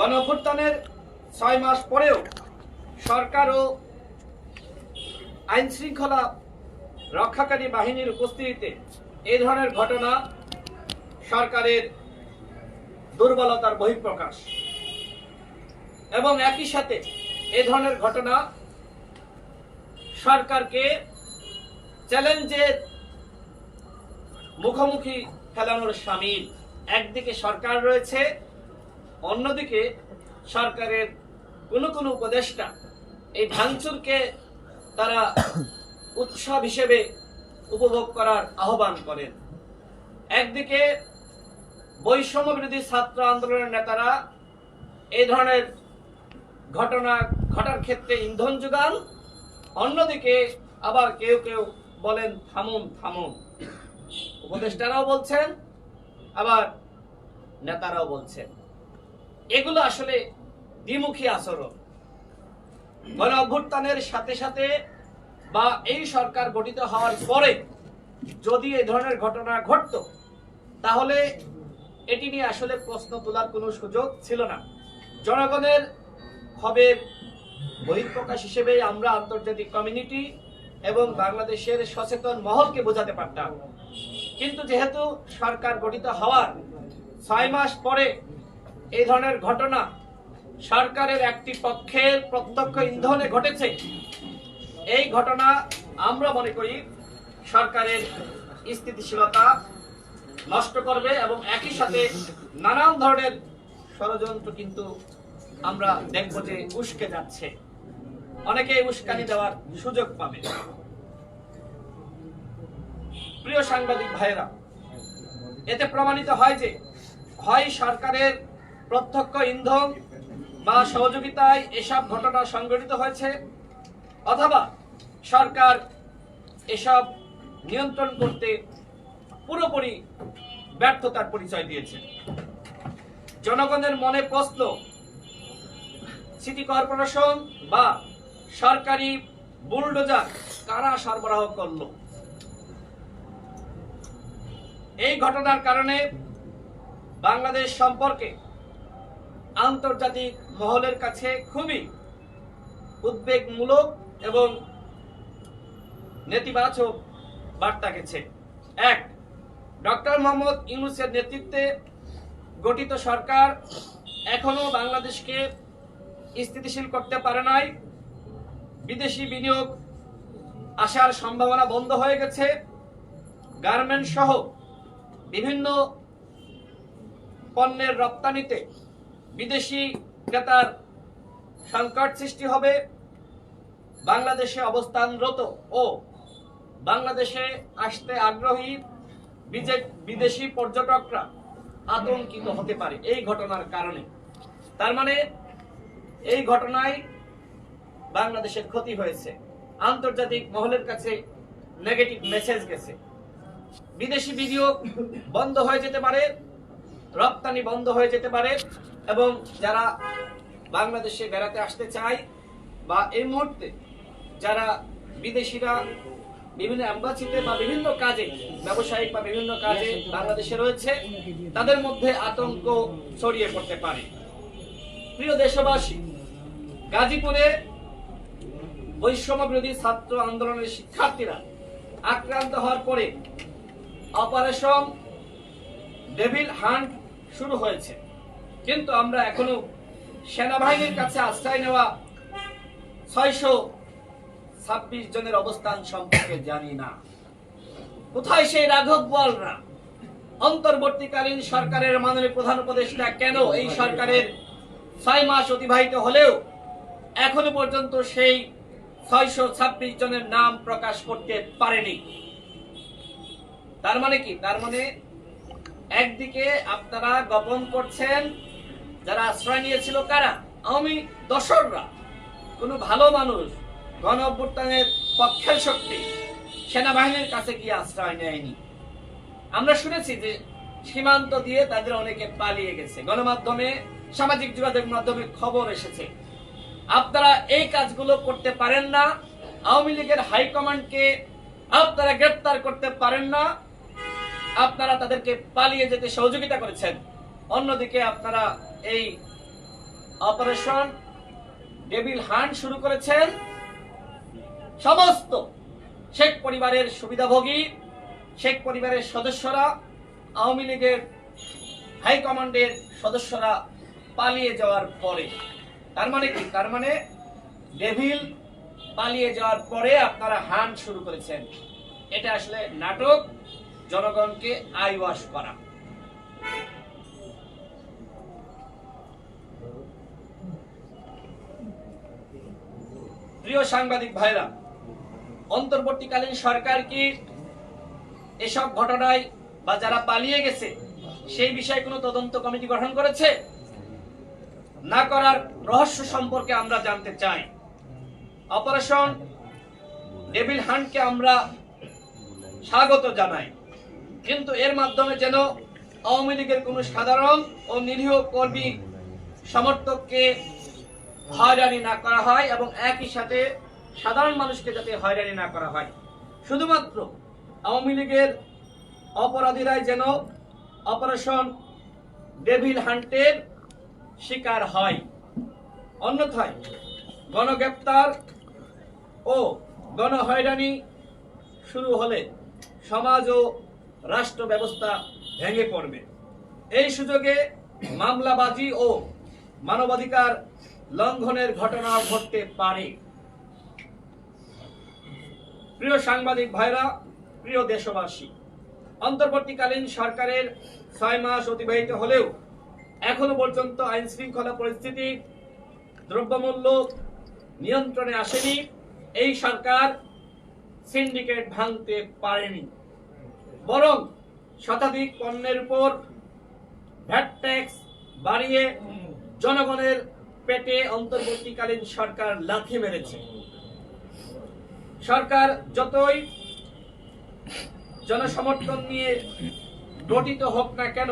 গণ ছয় মাস পরেও সরকার ও আইন শৃঙ্খলা রক্ষাকারী বাহিনীর উপস্থিতিতে এ ধরনের ঘটনা সরকারের দুর্বলতার বহিঃপ্রকাশ। এবং একই সাথে এ ধরনের ঘটনা সরকারকে চ্যালেঞ্জের মুখোমুখি ফেলানোর সামিল। একদিকে সরকার রয়েছে অন্যদিকে সরকারের কোনো কোনো উপদেষ্টা এই ভাঙচুরকে তারা উৎসব হিসেবে উপভোগ করার আহ্বান করেন। একদিকে বৈষম্য বিরোধী ছাত্র আন্দোলনের নেতারা এই ধরনের ঘটনা ঘটার ক্ষেত্রে ইন্ধন যোগান, অন্যদিকে আবার কেউ কেউ বলেন, থামুন থামুন। উপদেষ্টারাও বলছেন, আবার নেতারাও বলছেন। এগুলো আসলে দ্বিমুখী আচরণ। গণ অভ্যুত্থানের সাথে সাথে বা এই সরকার গঠিত হওয়ার পরে যদি এই ধরনের ঘটনা ঘটত, তাহলে এটি নিয়ে আসলে প্রশ্ন তোলার কোনো সুযোগ ছিল না। জনগণের ক্ষোভের বহিঃপ্রকাশ হিসেবে আমরা আন্তর্জাতিক কমিউনিটি এবং বাংলাদেশের সচেতন মহলকে বোঝাতে পারতাম। কিন্তু যেহেতু সরকার গঠিত হওয়ার ছয় মাস পরে এই ধরনের ঘটনা সরকারের একটি পক্ষের প্রত্যক্ষ ইন্ধনে ঘটেছে। এই ঘটনা আমরা মনে করি সরকারের স্থিতিশীলতা নষ্ট করবে এবং একই সাথে নানান ধরনের ষড়যন্ত্র কিন্তু আমরা দেখব যে উস্কে যাচ্ছে। অনেকে উস্কানি দেওয়ার সুযোগ পাবে। প্রিয় সাংবাদিক ভাইয়েরা, এতে প্রমাণিত হয় যে হয় সরকারের প্রত্যক্ষ ইন্ধন বা সহযোগিতায় এসব ঘটনা সংঘটিত হয়েছে, অথবা সরকার এসব নিয়ন্ত্রণ করতে পুরোপুরি ব্যর্থতার পরিচয় দিয়েছে। জনগণের মনে প্রশ্ন, সিটি কর্পোরেশন বা সরকারি বুলডোজার কারা সরবরাহ করল? এই ঘটনার কারণে বাংলাদেশ সম্পর্কে আন্তর্জাতিক মহলের কাছে খুবই উদ্বেগমূলক এবং নেতিবাচক বার্তা গেছে। এক, ডক্টর মোহাম্মদ ইউনুসের নেতৃত্বে গঠিত সরকার এখনও বাংলাদেশকে স্থিতিশীল করতে পারে নাই। বিদেশি বিনিয়োগ আসার সম্ভাবনা বন্ধ হয়ে গেছে। গার্মেন্ট সহ বিভিন্ন পণ্যের রপ্তানিতে বিদেশি ক্রেতার সংকট সৃষ্টি হবে। বাংলাদেশে অবস্থানরত ও বাংলাদেশে আসতে আগ্রহী বিদেশি পর্যটকরা আতঙ্কিত হতে পারে এই ঘটনার কারণে। তার মানে এই ঘটনায় বাংলাদেশের ক্ষতি হয়েছে। আন্তর্জাতিক মহলের কাছে নেগেটিভ মেসেজ গেছে। বিদেশি বিনিয়োগ বন্ধ হয়ে যেতে পারে, রপ্তানি বন্ধ হয়ে যেতে পারে। এবং যারা বাংলাদেশে বেড়াতে আসতে চায় বা এই মুহূর্তে যারা বিদেশিরা বিভিন্ন অ্যাম্বাসিতে বা বিভিন্ন কাজে, ব্যবসায়িক বা বিভিন্ন কাজে বাংলাদেশে রয়েছে, তাদের মধ্যে আতঙ্ক ছড়িয়ে পড়তে পারে। প্রিয় দেশবাসী, গাজীপুরে বৈষম্য বিরোধী ছাত্র আন্দোলনের শিক্ষার্থীরা আক্রান্ত হওয়ার পরে অপারেশন ডেভিল হান্ট শুরু হয়েছে। কিন্তু আমরা এখনও সেনাবাহিনীর কাছে আশ্রয় নেওয়া ছয়শো ছাব্বিশ জনের অবস্থান সম্পর্কে জানি না। কোথায় সেই রাঘব বলরা অন্তর্বর্তীকালীন সরকারের মাননীয় প্রধান উপদেষ্টা কেন এই সরকারের ছয় মাস অতিবাহিত হলেও এখনও পর্যন্ত সেই ছয়শো ছাব্বিশ জনের নাম প্রকাশ করতে পারেনি? তার মানে কি? তার মানে একদিকে আপনারা গোপন করছেন যারা আশ্রয় নিয়েছিল কারা? আওয়ামী দশররা কোনো ভালো মানুষ, গণ অভ্যুত্থানের পক্ষের শক্তি সেনাবাহিনীর কাছে গিয়ে আশ্রয় নেয়নি। আমরা শুনেছি যে সীমান্ত দিয়ে তাদের অনেকে পালিয়ে গেছে। গণমাধ্যমে, সামাজিক যোগাযোগ মাধ্যমে খবর এসেছে। আপনারা এই কাজগুলো করতে পারেন না। আওয়ামী লীগের হাইকমান্ডকে আপনারা গ্রেপ্তার করতে পারেন না। আপনারা তাদেরকে পালিয়ে যেতে সহযোগিতা করেছেন। অন্যদিকে আপনারা এই অপারেশন ডেভিল হান্ট শুরু করেছেন। সমস্ত শেখ পরিবারের সুবিধাভোগী, শেখ পরিবারের সদস্যরা, আওয়ামী লীগের হাইকমান্ডের সদস্যরা পালিয়ে যাওয়ার পরে, তার মানে কি? তার মানে ডেভিল পালিয়ে যাওয়ার পরে আপনারা হান্ট শুরু করেছেন। এটা আসলে নাটক, জনগণকে আইওয়াশ করা। প্রিয় সাংবাদিক ভাইরা, অন্তর্বর্তীকালীন সরকার কি এসব ঘটনায় বা যারা পালিয়ে গেছে, সেই বিষয়ে কোনো তদন্ত কমিটি গঠন করেছে? না করার রহস্য সম্পর্কে আমরা জানতে চাই। অপারেশন ডেভিল হান্টকে আমরা স্বাগত জানাই। কিন্তু এর মাধ্যমে যেন আওয়ামী লীগের কোনো সাধারণ ও নিরীহ কর্মী সমর্থককে হয়রানি না করা হয় এবং একই সাথে সাধারণ মানুষকে যাতে হয়রানি না করা হয়। শুধুমাত্র আওয়ামী লীগের অপরাধীরাই যেন অপারেশন ডেভিল হান্টের শিকার হয়। অন্যথায় গণগ্রেপ্তার ও গণহয়রানি শুরু হলে সমাজ ও রাষ্ট্র ব্যবস্থা ভেঙে পড়বে। এই সুযোগে মামলাবাজি ও মানবাধিকার লঙ্ঘনের ঘটনা ঘটতে পারে। প্রিয় সাংবাদিক ভাইরা, প্রিয় দেশবাসী, অন্তর্বর্তীকালীন সরকারের ছয় মাস অতিবাহিত হলেও এখনও পর্যন্ত আইন শৃঙ্খলা পরিস্থিতি, দ্রব্যমূল্য নিয়ন্ত্রণে আসেনি। এই সরকার সিন্ডিকেট ভাঙতে পারেনি। বরং শতাধিক পণ্যের উপর ভ্যাট ট্যাক্স বাড়িয়ে জনগণের পেটে অন্তর্বর্তীকালীন সরকার লাথি মেরেছে। সরকার যতই জনসমর্থন নিয়ে গঠিত হোক না কেন,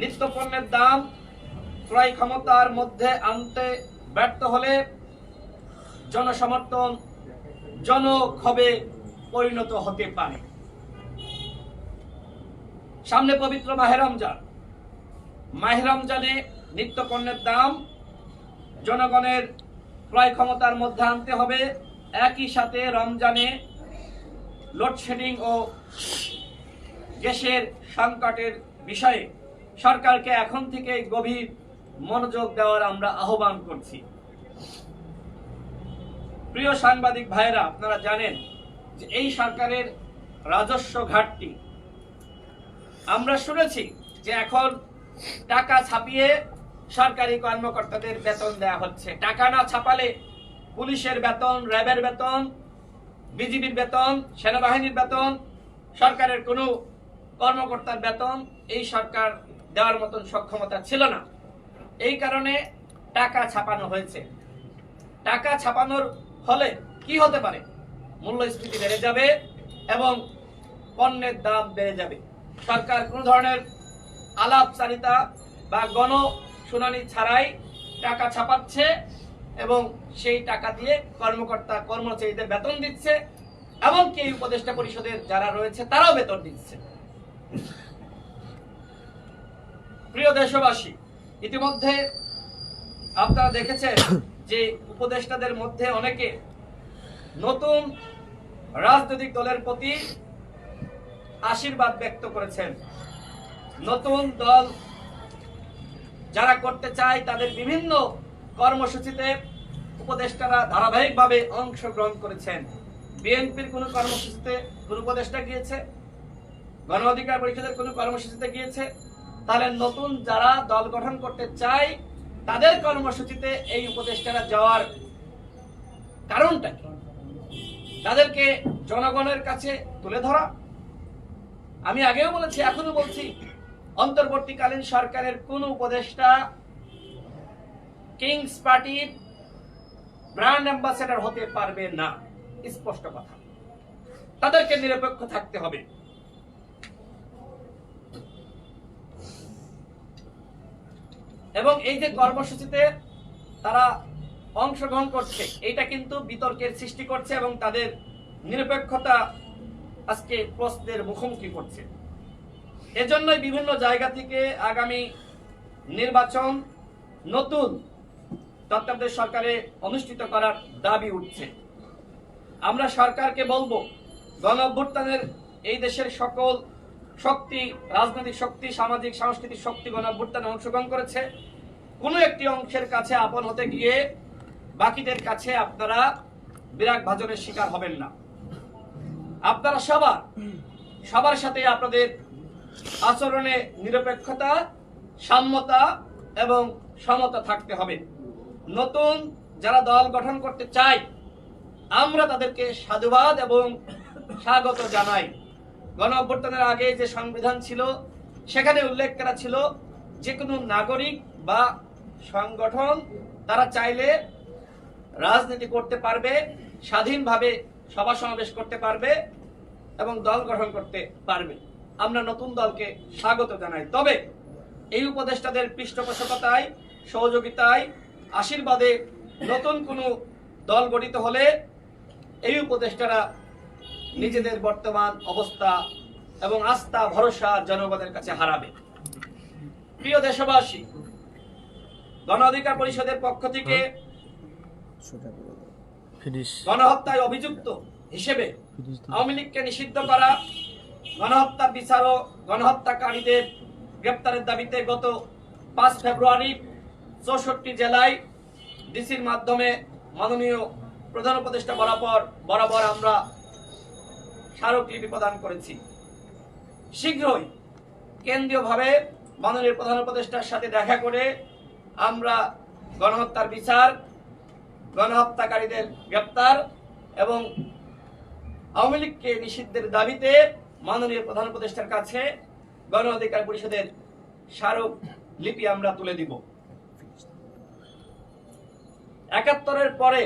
নিত্য পণ্যের দাম ক্রয় ক্ষমতার মধ্যে আনতে ব্যর্থ হলে জনসমর্থন জনক্ষোভে পরিণত হতে পারে। সামনে পবিত্র মাহে রমজান। মাহে রমজানে নিত্য পণ্যের দাম জনগণের ক্রয় ক্ষমতার মধ্যে আনতে হবে। একই সাথে রমজানে লোডশেডিং ও গ্যাসের সংকটের বিষয়ে সরকারকে এখন থেকে গভীর মনোযোগ দেওয়ার আমরা আহ্বান করছি। প্রিয় সাংবাদিক ভাইরা আপনারা জানেন যে এই সরকারের রাজস্ব ঘাটতি। আমরা শুনেছি যে এখন টাকা ছাপিয়ে সরকারি কর্মকর্তাদের বেতন দেওয়া হচ্ছে। টাকা না ছাপালে পুলিশের বেতন, র্যাবের বেতন, বিজিবির বেতন, সেনাবাহিনীর বেতন, সরকারের কোনো কর্মকর্তার বেতন এই সরকার দেওয়ার মতন সক্ষমতা ছিল না। এই কারণে টাকা ছাপানো হয়েছে। টাকা ছাপানোর ফলে কি হতে পারে? মূল্যস্ফীতি বেড়ে যাবে এবং পণ্যের দাম বেড়ে যাবে। সরকার কোনো ধরনের আলাপচারিতা বা গণ শুনানি ছাড়াই টাকা ছাপাচ্ছে এবং সেই টাকা দিয়ে কর্মকর্তা, কর্মচারীদের বেতন দিচ্ছে এমনকি এই উপদেষ্টা পরিষদের যারা রয়েছে তারাও বেতন দিচ্ছে। প্রিয় দেশবাসী, ইতিমধ্যে আপনারা দেখেছেন যে উপদেষ্টাদের মধ্যে অনেকে নতুন রাজনৈতিক দলের প্রতি আশীর্বাদ ব্যক্ত করেছেন। নতুন দল যারা করতে চায় তাদের বিভিন্ন কর্মসূচিতে উপদেষ্টারা ধারাবাহিকভাবে অংশগ্রহণ করেছেন। বিএনপির কোন কর্মসূচিতে কোন উপদেষ্টা গিয়েছে? গণ অধিকার পরিষদের কোন কর্মসূচিতে গিয়েছে? তাহলে নতুন যারা দল গঠন করতে চায়, তাদের কর্মসূচিতে এই উপদেষ্টারা যাওয়ার কারণটা কি? তাদেরকে জনগণের কাছে তুলে ধরা? আমি আগেও বলেছি, এখনও বলছি অন্তর্বর্তীকালীন সরকারের কোন উপদেষ্টা কিংস পার্টির ব্র্যান্ড অ্যাম্বাসেডর হতে পারবে না। স্পষ্ট কথা। তাদেরকে নিরপেক্ষ থাকতে হবে। এবং এই যে কর্মসূচিতে তারা অংশগ্রহণ করছে এটা কিন্তু বিতর্কের সৃষ্টি করছে এবং তাদের নিরপেক্ষতা আজকে প্রশ্নের মুখোমুখি করছে। এজন্যই বিভিন্ন জায়গা থেকে আগামী নির্বাচন নতুন তত্ত্বাবধায়ক সরকারে অনুষ্ঠিত করার দাবি উঠছে। আমরা সরকারকে বলব, গণ এই দেশের সকল শক্তি, রাজনৈতিক শক্তি, সামাজিক, সাংস্কৃতিক শক্তি গণ অংশগ্রহণ করেছে। কোনো একটি অংশের কাছে আপন হতে গিয়ে বাকিদের কাছে আপনারা বিরাট ভাজনের শিকার হবেন না। আপনারা সবার সবার সাথে আপনাদের আচরণে নিরপেক্ষতা, সাম্যতা এবং সমতা থাকতে হবে। নতুন যারা দল গঠন করতে চায়, আমরা তাদেরকে সাধুবাদ এবং স্বাগত জানাই। গণ অভ্যুত্থানের আগে যে সংবিধান ছিল, সেখানে উল্লেখ করা ছিল যে কোনো নাগরিক বা সংগঠন তারা চাইলে রাজনীতি করতে পারবে, স্বাধীনভাবে সভা সমাবেশ করতে পারবে এবং দল গঠন করতে পারবে। আমরা নতুন দলকে স্বাগত জানাই। তবে এই উপদেষ্টাদের পৃষ্ঠপোষকতায় সহযোগিতায় আশীর্বাদে নতুন কোনো দল গঠিত হলে এই উপদেষ্টারা নিজেদের বর্তমান অবস্থা এবং আস্থা ভরসা জনগণের কাছে হারাবে। প্রিয় দেশবাসী গণ অধিকার পরিষদের পক্ষ থেকে গণহত্যায় অভিযুক্ত হিসেবে আওয়ামী লীগকে নিষিদ্ধ করা গণহত্যা বিচার গণহত্যাকারীদের গ্রেপ্তারের দাবিতে গত পাঁচ ফেব্রুয়ারি চৌষট্টি জেলায় ডিসির মাধ্যমে মাননীয় প্রধান উপদেষ্টা বরাবর বরাবর আমরা স্মারকলিপি প্রদান করেছি। শীঘ্রই কেন্দ্রীয়ভাবে মাননীয় প্রধান উপদেষ্টার সাথে দেখা করে আমরা গণহত্যার বিচার, গণহত্যাকারীদের গ্রেপ্তার এবং আওয়ামী লীগকে নিষিদ্ধের দাবিতে মাননীয় প্রধান উপদেষ্টার কাছে গণ অধিকার পরিষদের স্মারক লিপি আমরা তুলে দিব। একাত্তরের পরে